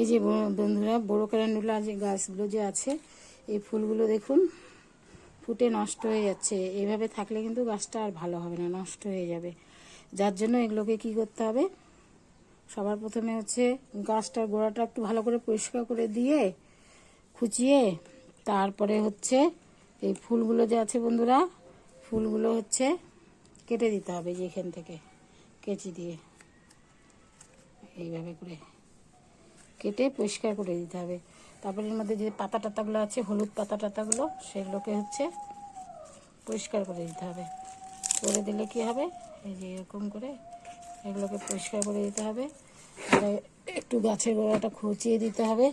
এই যে বন্ধুরা, বড়ো ক্যারান্ডুলা যে গাছগুলো যে আছে, এই ফুলগুলো দেখুন, ফুটে নষ্ট হয়ে যাচ্ছে। এইভাবে থাকলে কিন্তু গাছটা আর ভালো হবে না, নষ্ট হয়ে যাবে। যার জন্য এগুলোকে কি করতে হবে? সবার প্রথমে হচ্ছে গাছটার গোড়াটা একটু ভালো করে পরিষ্কার করে দিয়ে খুচিয়ে তারপরে হচ্ছে এই ফুলগুলো যে আছে বন্ধুরা, ফুলগুলো হচ্ছে কেটে দিতে হবে যে এখান থেকে, কেচি দিয়ে। এইভাবে করে। কেটে পরিষ্কার করে দিতে হবে। তারপরে এর মধ্যে যে পাতা টাতাগুলো আছে, হলুদ পাতা টাতাগুলো, সেগুলোকে হচ্ছে পরিষ্কার করে দিতে হবে। করে দিলে কি হবে? এই যে এরকম করে এগুলোকে পরিষ্কার করে দিতে হবে। একটু গাছের গোড়াটা খুঁচিয়ে দিতে হবে।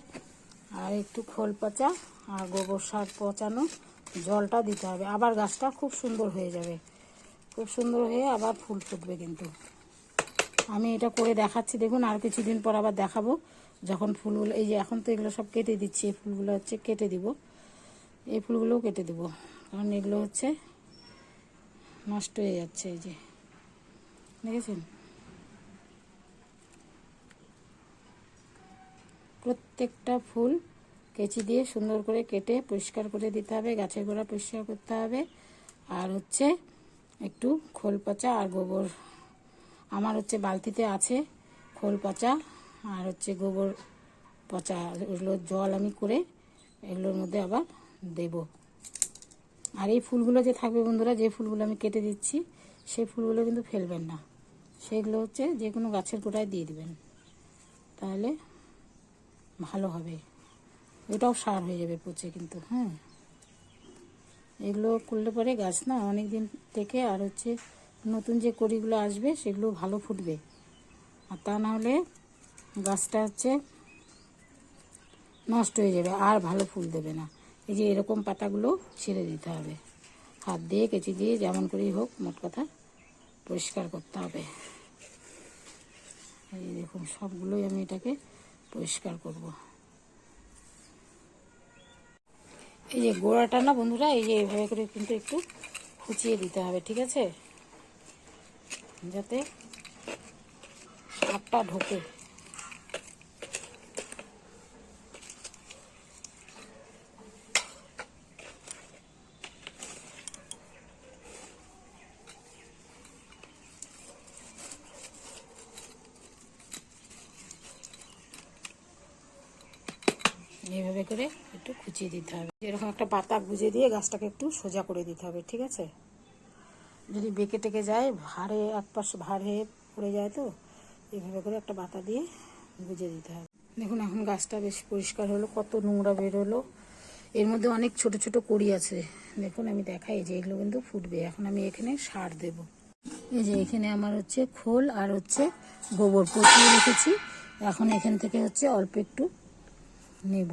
আর একটু খোল পচা আর গোবর সার পচানো জলটা দিতে হবে। আবার গাছটা খুব সুন্দর হয়ে যাবে। খুব সুন্দর হয়ে আবার ফুল ফুটবে কিন্তু। আমি এটা করে দেখাচ্ছি। দেখুন, আর কিছুদিন পর আবার দেখাবো। যখন ফুলগুলো, এই যে এখন তো এগুলো সব কেটে দিচ্ছি, এই ফুলগুলো হচ্ছে কেটে দিব। এই ফুলগুলোও কেটে দেবো, কারণ এগুলো হচ্ছে নষ্ট হয়ে যাচ্ছে, এই যে। দেখেছেন? প্রত্যেকটা ফুল কেচি দিয়ে সুন্দর করে কেটে পরিষ্কার করে দিতে হবে, গাছের গোড়া পরিষ্কার করতে হবে, আর হচ্ছে একটু খোল পচা আর গোবর। আমার হচ্ছে বালতিতে আছে খোল পচা। আর হচ্ছে গোবর, পচা ওগুলোর জল আমি করে এগুলোর মধ্যে আবার দেব। আর এই ফুলগুলো যে থাকবে বন্ধুরা, যে ফুলগুলো আমি কেটে দিচ্ছি, সেই ফুলগুলো কিন্তু ফেলবেন না। সেগুলো হচ্ছে যে কোনো গাছের গোড়ায় দিয়ে দিবেন। তাহলে ভালো হবে। ওটাও সার হয়ে যাবে পচে কিন্তু হ্যাঁ। এগুলো করলে পরে গাছ না অনেক দিন থেকে আর হচ্ছে নতুন যে কড়িগুলো আসবে, সেগুলো ভালো ফুটবে। আর তা না হলে গাছটা হচ্ছে নষ্ট হয়ে যাবে, আর ভালো ফুল দেবে না। এই যে এরকম পাতাগুলো ছেড়ে দিতে হবে। হাত দিয়ে কেচি দিয়ে যেমন করেই হোক মোট কথা পরিষ্কার করতে হবে। এই দেখুন, সবগুলোই আমি এটাকে পরিষ্কার করব। এই যে গোড়াটা না বন্ধুরা, এই যে এইভাবে করে কিন্তু একটু খুচিয়ে দিতে হবে, ঠিক আছে? যাতে সাপটা ঢোকে। এইভাবে করে একটু খুচিয়ে দিতে হবে। এরকম একটা পাতা গুজে দিয়ে গাছটাকে একটু সোজা করে দিতে হবে, ঠিক আছে? যদি বেঁকে টেকে যায়, ভারে এক পাশ ভার হয়ে পড়ে যায় তো, এইভাবে করে একটা পাতা দিয়ে গুজে দিতে হবে। দেখুন, এখন গাছটা বেশ পরিষ্কার হলো, কত নোংরা বেরোলো। এর মধ্যে অনেক ছোট ছোট কড়ি আছে। দেখুন, আমি দেখাই যে এগুলো কিন্তু ফুটবে। এখন আমি এখানে সার দেব। এই যে এখানে আমার হচ্ছে খোল আর হচ্ছে গোবর। পচিয়ে রেখেছি, এখন এখান থেকে হচ্ছে অল্প একটু নেব।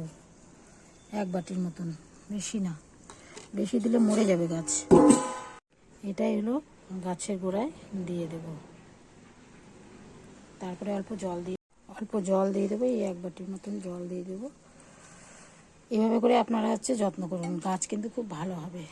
এক বাটির মতন। বেশি না। বেশি দিলে মরে যাবে গাছ। এটাই হলো গাছের গোড়ায় দিয়ে দেব। তারপরে অল্প জল দিয়ে অল্প জল দিয়ে দেবো, এই এক বাটির মতন জল দিয়ে দেবো। এভাবে করে আপনারা হচ্ছে যত্ন করুন। গাছ কিন্তু খুব ভালো হবে।